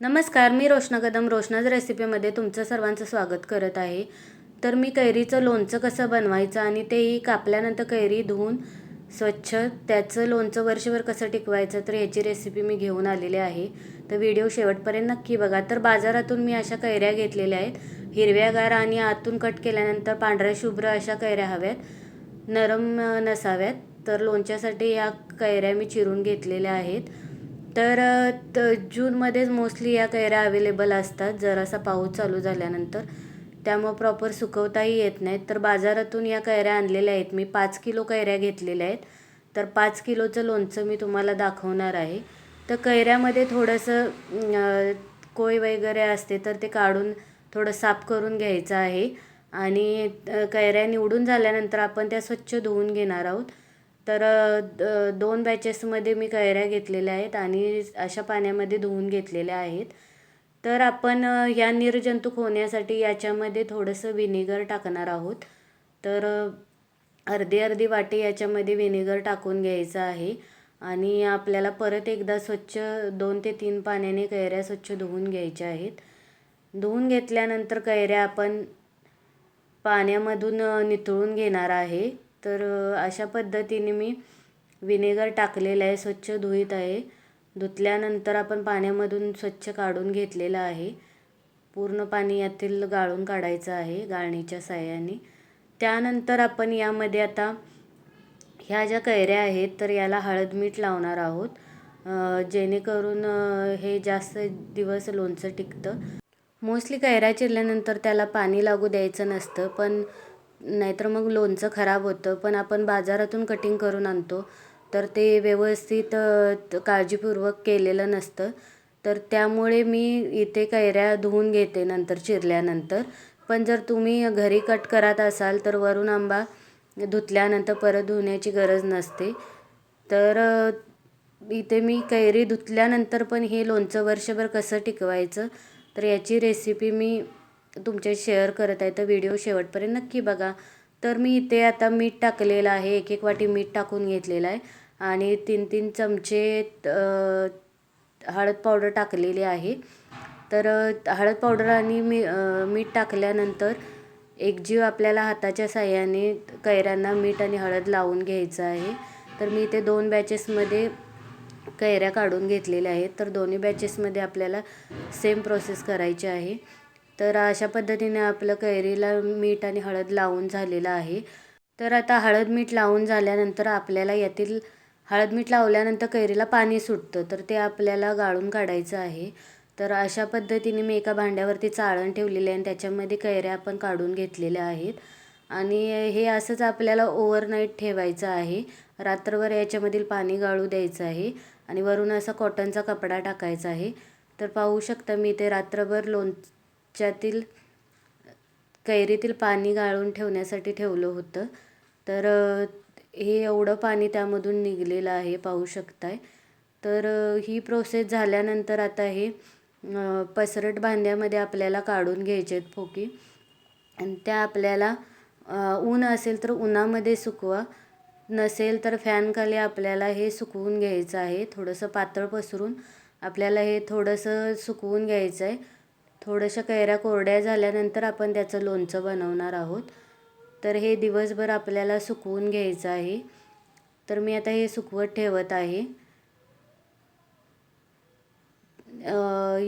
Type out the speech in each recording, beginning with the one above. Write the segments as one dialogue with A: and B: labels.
A: नमस्कार मी रोशना कदम रोशनाज रेसिपीमध्ये तुमचं सर्वांचं स्वागत करत आहे. तर मी कैरीचं लोणचं कसं बनवायचं आणि तेही कापल्यानंतर कैरी धुवून स्वच्छ त्याचं लोणचं वर्षभर कसं टिकवायचं तर ह्याची रेसिपी मी घेऊन आलेली आहे. तर व्हिडिओ शेवटपर्यंत नक्की बघा. तर बाजारातून मी अशा कैऱ्या घेतलेल्या आहेत. हिरव्यागार आणि आतून कट केल्यानंतर पांढऱ्या शुभ्र अशा कैऱ्या हव्यात. नरम नसाव्यात. तर लोणच्यासाठी या कैऱ्या मी चिरून घेतलेल्या आहेत. तर त जूनमध्येच मोस्टली या कैऱ्या अवेलेबल असतात. जरासा पाऊस चालू झाल्यानंतर. त्यामुळं प्रॉपर सुकवताही येत नाहीत. तर बाजारातून या कैऱ्या आणलेल्या आहेत. मी पाच किलो कैऱ्या घेतलेल्या आहेत. तर पाच किलोचं लोणचं मी तुम्हाला दाखवणार आहे. तर कैऱ्यामध्ये थोडंसं कोय वगैरे असते तर ते काढून थोडं साफ करून घ्यायचं आहे. आणि कैऱ्या निवडून झाल्यानंतर आपण त्या स्वच्छ धुवून घेणार आहोत. तर दोन बॅचेसमध्ये मी कैऱ्या घेतलेल्या आहेत आणि अशा पाण्यामध्ये धुवून घेतलेल्या आहेत. तर आपण या निर्जंतुक होण्यासाठी याच्यामध्ये थोडंसं विनेगर टाकणार आहोत. तर अर्धी अर्धी वाटी याच्यामध्ये विनेगर टाकून घ्यायचं आहे. आणि आपल्याला परत एकदा स्वच्छ दोन ते तीन पाण्याने कैऱ्या स्वच्छ धुवून घ्यायच्या आहेत. धुवून घेतल्यानंतर कैऱ्या आपण पाण्यामधून नितळून घेणार आहे. तर अशा पद्धतीने मी विनेगर टाकलेलं आहे स्वच्छ धुईत आहे. धुतल्यानंतर आपण पाण्यामधून स्वच्छ काढून घेतलेलं आहे. पूर्ण पाणी यातील गाळून काढायचं आहे गाळणीच्या साह्याने. त्यानंतर आपण यामध्ये आता ह्या ज्या कैऱ्या आहेत तर याला हळद मीठ लावणार आहोत जेणेकरून हे जास्त दिवस लोणचं टिकतं. मोस्टली कैऱ्या चिरल्यानंतर त्याला पाणी लागू द्यायचं नसतं पण नाहीतर मग लोणचं खराब होतं. पण आपण बाजारातून कटिंग करून आणतो. तर ते व्यवस्थित काळजीपूर्वक केलेलं नसतं. तर त्यामुळे मी इथे कैऱ्या धुवून घेते नंतर चिरल्यानंतर. पण जर तुम्ही घरी कट करत असाल तर वरून आंबा धुतल्यानंतर परत धुण्याची गरज नसते. तर इथे मी कैरी धुतल्यानंतर पण हे लोणचं वर्षभर कसं टिकवायचं? तर याची रेसिपी मी तुमचे शेअर करत आहे तर व्हिडिओ शेवटपर्यंत नक्की बघा. तर मी इथे आता मीठ टाकलेलं आहे एक एक वाटी मीठ टाकून घेतलेलं आहे. आणि तीन तीन चमचे हळद पावडर टाकलेली आहे. तर हळद पावडर आणि मी मीठ टाकल्यानंतर एक जीव आपल्याला हाताच्या साह्याने कैऱ्यांना मीठ आणि हळद लावून घ्यायचं आहे. तर मी इथे दोन बॅचेसमध्ये कैऱ्या काढून घेतलेल्या आहेत. तर दोन्ही बॅचेसमध्ये आपल्याला सेम प्रोसेस करायची आहे. तर अशा पद्धतीने आपलं कैरीला मीठ आणि हळद लावून झालेलं आहे. तर आता हळद मीठ लावून झाल्यानंतर आपल्याला यातील हळद मीठ लावल्यानंतर कैरीला पाणी सुटतं. तर ते आपल्याला गाळून काढायचं आहे. तर अशा पद्धतीने मी एका भांड्यावरती चाळण ठेवलेली आहे आणि त्याच्यामध्ये कैऱ्या आपण काढून घेतलेल्या आहेत. आणि हे असंच आपल्याला ओव्हरनाईट ठेवायचं आहे. रात्रभर याच्यामधील पाणी गाळू द्यायचं आहे आणि वरून असा कॉटनचा कपडा टाकायचा आहे. तर पाहू शकता मी ते रात्रभर लोण च्यातील कैरीतील पाणी गाळून ठेवण्यासाठी ठेवलं होतं. तर हे एवढं पाणी त्यामधून निघलेलं आहे पाहू शकताय. तर ही प्रोसेस झाल्यानंतर आता हे पसरट भांड्यामध्ये आपल्याला काढून घ्यायचे आहेत फोकी आणि त्या आपल्याला ऊन असेल तर उन्हामध्ये सुकवा. नसेल तर फॅनखाली आपल्याला हे सुकवून घ्यायचं आहे. थोडंसं पातळ पसरून आपल्याला हे थोडंसं सुकवून घ्यायचं आहे थोड्याशा कैऱ्या कोरड्या झाल्यानंतर आपण त्याचं लोणचं बनवणार आहोत. तर हे दिवसभर आपल्याला सुकवून घ्यायचं आहे. तर मी आता हे सुकवत ठेवत आहे.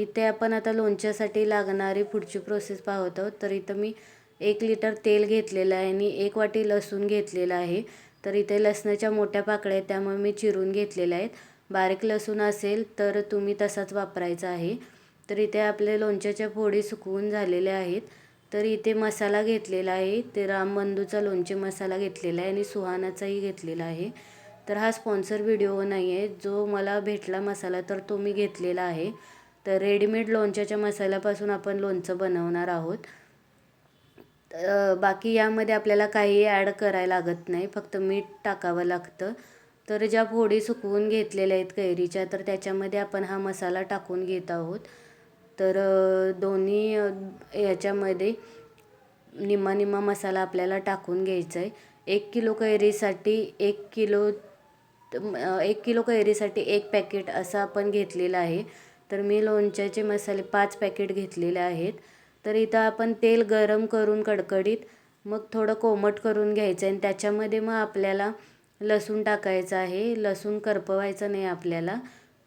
A: इथे आपण आता लोणच्यासाठी लागणारी पुढची प्रोसेस पाहत आहोत. तर इथं मी एक लिटर तेल घेतलेलं आहे आणि एक वाटी लसूण घेतलेलं आहे. तर इथे लसणाच्या मोठ्या पाकळ्या आहेत त्यामुळे मी चिरून घेतलेल्या आहेत. बारीक लसूण असेल तर तुम्ही तसाच वापरायचा आहे. तर इथे आपले लोणच्याच्या फोडी सुकवून झालेल्या आहेत. तर इथे मसाला घेतलेला आहे. ते रामबंधूचा लोणचे मसाला घेतलेला आहे आणि सुहानाचाही घेतलेला आहे. तर हा स्पॉन्सर व्हिडिओ नाही आहे. जो मला भेटला मसाला तर तो मी घेतलेला आहे. तर रेडीमेड लोणच्याच्या मसाल्यापासून आपण लोणचं बनवणार आहोत. बाकी यामध्ये आपल्याला काही ॲड करायला लागत नाही. फक्त मीठ टाकावं लागतं. तर ज्या फोडी सुकवून घेतलेल्या आहेत कैरीच्या तर त्याच्यामध्ये आपण हा मसाला टाकून घेत आहोत. तर दोन्ही याच्यामध्ये निम्मा निम्मा मसाला आपल्याला टाकून घ्यायचा आहे एक किलो कैरीसाठी एक किलो एक किलो कैरीसाठी एक पॅकेट असं आपण घेतलेलं आहे. तर मी लोणच्याचे मसाले पाच पॅकेट घेतलेले आहेत. तर इथं आपण तेल गरम करून कडकडीत मग थोडं कोमट करून घ्यायचं आहे. आणि त्याच्यामध्ये मग आपल्याला लसूण टाकायचं आहे. लसूण करपवायचं नाही आपल्याला.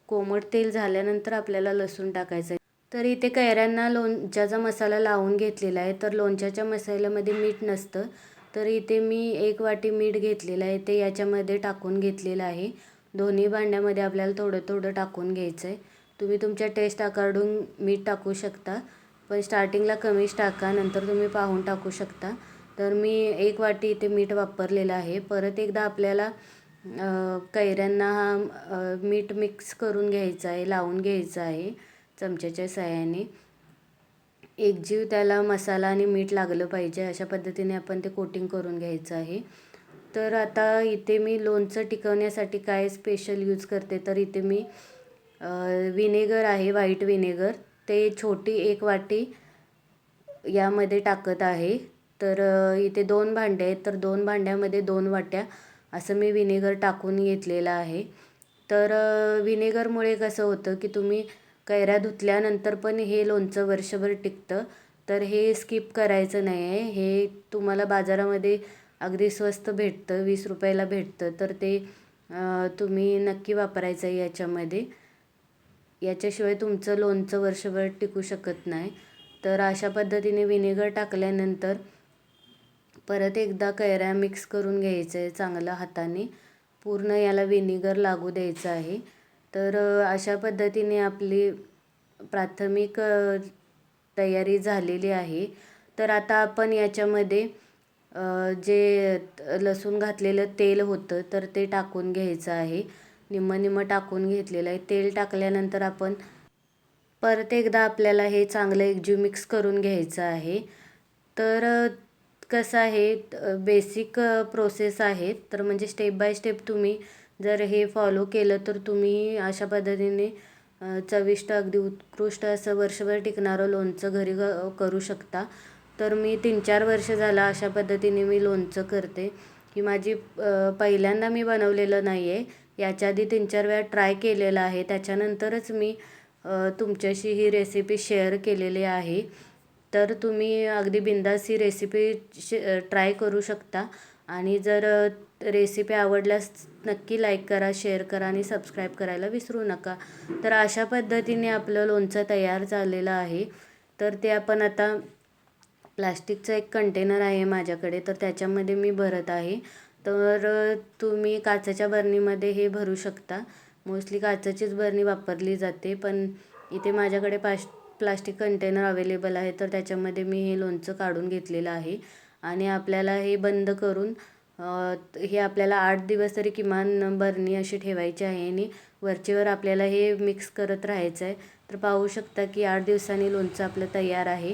A: कोमट तेल झाल्यानंतर आपल्याला लसूण टाकायचं आहे. तर इथे कैऱ्यांना लोणच्याचा मसाला लावून घेतलेला आहे. तर लोणच्याच्या मसाल्यामध्ये मीठ नसतं. तर इथे मी एक वाटी मीठ घेतलेलं आहे. ते याच्यामध्ये टाकून घेतलेलं आहे. दोन्ही भांड्यामध्ये आपल्याला थोडं थोडं टाकून घ्यायचं आहे तुम्ही तुमच्या टेस्ट अकॉर्डिंग मीठ टाकू शकता. पण स्टार्टिंगला कमीच टाका नंतर तुम्ही पाहून टाकू शकता. तर मी एक वाटी इथे मीठ वापरलेलं आहे. परत एकदा आपल्याला कैऱ्यांना हा मीठ मिक्स करून घ्यायचं आहे लावून घ्यायचं आहे. चमच्याच्या सहाय्याने एकजीव त्याला मसाला आणि मीठ लागलं पाहिजे अशा पद्धतीने आपण ते कोटिंग करून घ्यायचं आहे. तर आता इथे मी लोणचं टिकवण्यासाठी काय स्पेशल यूज करते? तर इथे मी विनेगर आहे व्हाईट विनेगर ते छोटी एक वाटी यामध्ये टाकत आहे. तर इथे दोन भांडे आहेत. तर दोन भांड्यामध्ये दोन वाट्या असं मी विनेगर टाकून घेतलेलं आहे. तर विनेगरमुळे कसं होतं की तुम्ही कैऱ्या धुतल्यानंतर पण हे लोणचं वर्षभर टिकतं. तर हे स्किप करायचं नाही आहे हे तुम्हाला बाजारामध्ये अगदी स्वस्त भेटतं. वीस रुपयाला भेटतं. तर ते तुम्ही नक्की वापरायचं आहे याच्यामध्ये. याच्याशिवाय तुमचं लोणचं वर्षभर टिकू शकत नाही. तर अशा पद्धतीने विनेगर टाकल्यानंतर परत एकदा कैऱ्या मिक्स करून घ्यायचं आहे चांगलं हाताने. पूर्ण याला विनेगर लागू द्यायचं आहे. तर अशा पद्धतीने आपली प्राथमिक तयारी झालेली आहे. तर आता आपण याच्यामध्ये जे लसूण घातलेलं तेल होतं तर ते टाकून घ्यायचं आहे. निम्मं निम्मं टाकून घेतलेलं आहे. तेल टाकल्यानंतर आपण परत एकदा आपल्याला हे चांगलं एकजीव मिक्स करून घ्यायचं आहे. तर कसं आहे बेसिक प्रोसेस आहे. तर म्हणजे स्टेप बाय स्टेप तुम्ही जर हे फॉलो केलं तर तुम्ही अशा पद्धतीने चविष्ट अगदी उत्कृष्ट असं वर्षभर टिकणारं लोणचं घरी करू शकता. तर मी तीन चार वर्ष झाला अशा पद्धतीने मी लोणचं करते. ही माझी पहिल्यांदा मी बनवलेलं नाही आहे याच्या आधी तीन चार वेळा ट्राय केलेलं आहे. त्याच्यानंतरच मी तुमच्याशी ही रेसिपी शेअर केलेली आहे. तर तुम्ही अगदी बिंदास ही रेसिपी शे ट्राय करू शकता. आणि जर रेसिपी आवडल्यास नक्की लाईक करा शेअर करा आणि सबस्क्राईब करायला विसरू नका. तर अशा पद्धतीने आपलं लोणचं तयार झालेलं आहे. तर ते आपण आता प्लास्टिकचं एक कंटेनर आहे माझ्याकडे तर त्याच्यामध्ये मी भरत आहे. तर तुम्ही काचेच्या बरणीमध्ये हे भरू शकता. मोस्टली काचेचीच बरणी वापरली जाते पण इथे माझ्याकडे पाश प्लास्टिक कंटेनर अवेलेबल आहे तर त्याच्यामध्ये मी हे लोणचं काढून घेतलेलं आहे. आणि आपल्याला हे बंद करून हे आपल्याला आठ दिवस तरी किमान बरणी अशी ठेवायची आहे आणि वरचेवर आपल्याला हे मिक्स करत राहायचं आहे तर पाहू शकता की आठ दिवसांनी लोणचं आपलं तयार आहे.